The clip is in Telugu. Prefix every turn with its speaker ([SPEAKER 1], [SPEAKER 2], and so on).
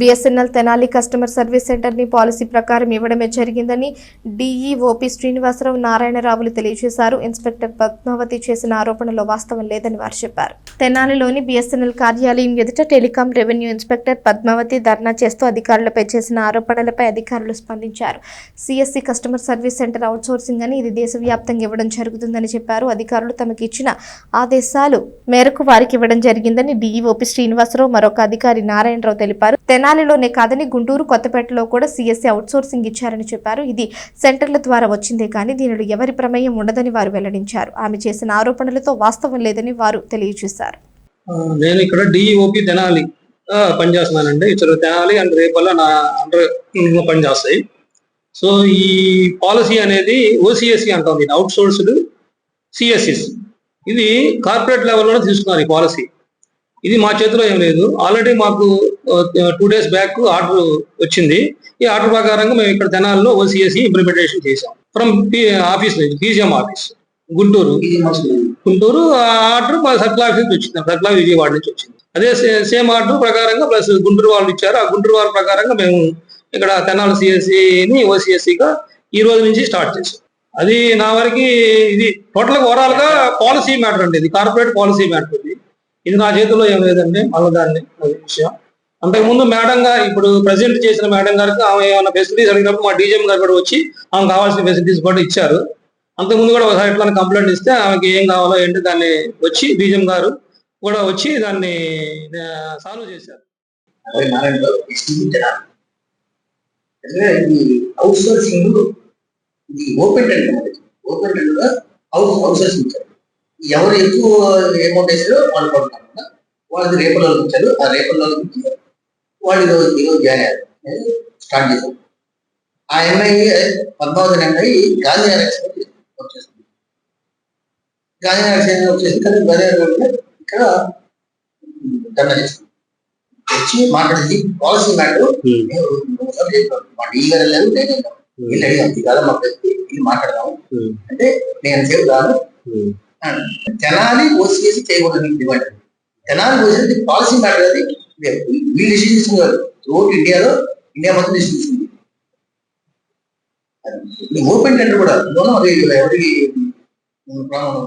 [SPEAKER 1] బీఎస్ఎన్ఎల్ తెనాలి కస్టమర్ సర్వీస్ సెంటర్ని పాలసీ ప్రకారం ఇవ్వడమే జరిగిందని డీఈఓపీ శ్రీనివాసరావు నారాయణరావులు తెలియజేశారు. ఇన్స్పెక్టర్ పద్మావతి చేసిన ఆరోపణలో వాస్తవం లేదని వారు చెప్పారు. తెనాలిలోని బీఎస్ఎన్ఎల్ కార్యాలయం ఎదుట టెలికాం రెవెన్యూ ఇన్స్పెక్టర్ పద్మావతి ధర్నా చేస్తూ అధికారులపై చేసిన ఆరోపణలపై అధికారులు స్పందించారు. CSC customer service centre outsourcing అని ఇది దేశవ్యాప్తంగా ఇవ్వడం జరుగుతుందని చెప్పారు. అధికారులు తమకు ఇచ్చిన ఆదేశాలు మేరకు వారికి ఇవ్వడం జరిగిందని డీఈఓపీ శ్రీనివాసరావు మరొక అధికారి నారాయణరావు తెలిపారు. తెనాలిలోనే కాదని గుంటూరు కొత్తపేటలో కూడా సిఎస్సి అవుట్సోర్సింగ్ ఇచ్చారని చెప్పారు. ఇది సెంటర్ల ద్వారా వచ్చిందే కానీ దీనిలో ఎవరి ప్రమేయం ఉండదని వారు వెల్లడించారు. ఆమె చేసిన ఆరోపణలతో వాస్తవం లేదని వారు తెలియజేశారు.
[SPEAKER 2] నేను ఇక్కడ డిఓపి తెనాలి పనిచేస్తున్నానండి ఇక్కడ తెనాలి అండ్ రేపల్ల నా అండర్ పనిచేస్తాయి సో ఈ పాలసీ అనేది ఓసిఎస్సి అంటాం దీన్ని అవుట్సోర్స్డ్ సిఎస్సిస్ ఇది కార్పొరేట్ లెవెల్లోనే తీసుకున్నారు ఈ పాలసీ. ఇది మా చేతిలో ఏం లేదు. ఆల్రెడీ మాకు టూ డేస్ బ్యాక్ ఆర్డర్ వచ్చింది. ఈ ఆర్డర్ ప్రకారంగా మేము ఇక్కడ తెనాల్లో ఓసీఎస్ఈ ఇంప్లిమెంటేషన్ చేసాం ఫ్రమ్ ఆఫీస్ నుంచి బీజిఎం ఆఫీస్ గుంటూరు. గుంటూరు ఆ ఆర్డర్ మా సర్కిల్ ఆఫీస్ వచ్చింది. సర్కిల్ ఆఫీస్ విజయవాడ నుంచి వచ్చింది. అదే సేమ్ ఆర్డర్ ప్రకారంగా ప్లస్ గుంటూరు వాళ్ళు ఇచ్చారు. ఆ గుంటూరు వాళ్ళ ప్రకారంగా మేము ఇక్కడ తెనాల సిఎస్సిని ఓసిఎస్సిగా ఈ రోజు నుంచి స్టార్ట్ చేసాం అది నా వరకు ఇది టోటల్ ఓవరాల్గా పాలసీ మ్యాటర్ అండి. ఇది కార్పొరేట్ పాలసీ మ్యాటర్ ఇది నా చేతిలో ఏం లేదండి మళ్ళీ దాన్ని విషయం. అంతకుముందు మేడం గారు ఇప్పుడు ప్రజెంట్ చేసిన మేడం గారికి ఆమె ఏమైనా ఫెసిలిటీస్ అడిగినప్పుడు మా డీజీఎం గారు కూడా వచ్చి ఆమె కావాల్సిన ఫెసిలిటీస్ కూడా ఇచ్చారు. అంతకుముందు కూడా ఒకసారి ఎట్లా కంప్లైంట్ ఇస్తే ఆమెకి ఏం కావాలో ఏంటి దాన్ని వచ్చి డీజీఎం గారు కూడా వచ్చి దాన్ని సాల్వ్ చేశారు.
[SPEAKER 3] ఓపెన్ ఓపెన్ ఇచ్చారు. ఎవరు ఎక్కువ అమౌంట్ వేసారో వాళ్ళు పడుతున్నారు వాళ్ళది రేపల్లో ఇచ్చారు ఆ రేపల్లో నుంచి వాళ్ళు ఈరోజు ఈరోజు జాయిన్ అయ్యారు. స్టార్ట్ చేశారు. ఆ MI Padmavati MI Gandhinagar express వచ్చేసింది. గాంధీనగర్ ఎక్స్ప్రెస్ వచ్చేసి కానీ గాంధీనగర్ ఇక్కడ ధర్నా చేసింది. వచ్చి మాట్లాడింది. పాలసీ మ్యాటర్ మా డీ గారు వెళ్ళారు. నేను వెళ్ళాను. వీళ్ళు అడిగాం ఇది కాదు మా వ్యక్తి వీళ్ళు మాట్లాడదాం అంటే నేను సేపు రాను తెనాలి ఓసీఎస్ చేయకూడదు demand. Tenali OCS policy matter అది వీళ్ళు డిసిషన్ తీసుకున్నారు ఓట్ ఇండియాలో ఇండియా మొత్తం డిసిషన్ తీసుకుంది. ఓపెన్ టెండర్ కూడా. ఇందులో అది ఎవరికి ప్రాబ్లం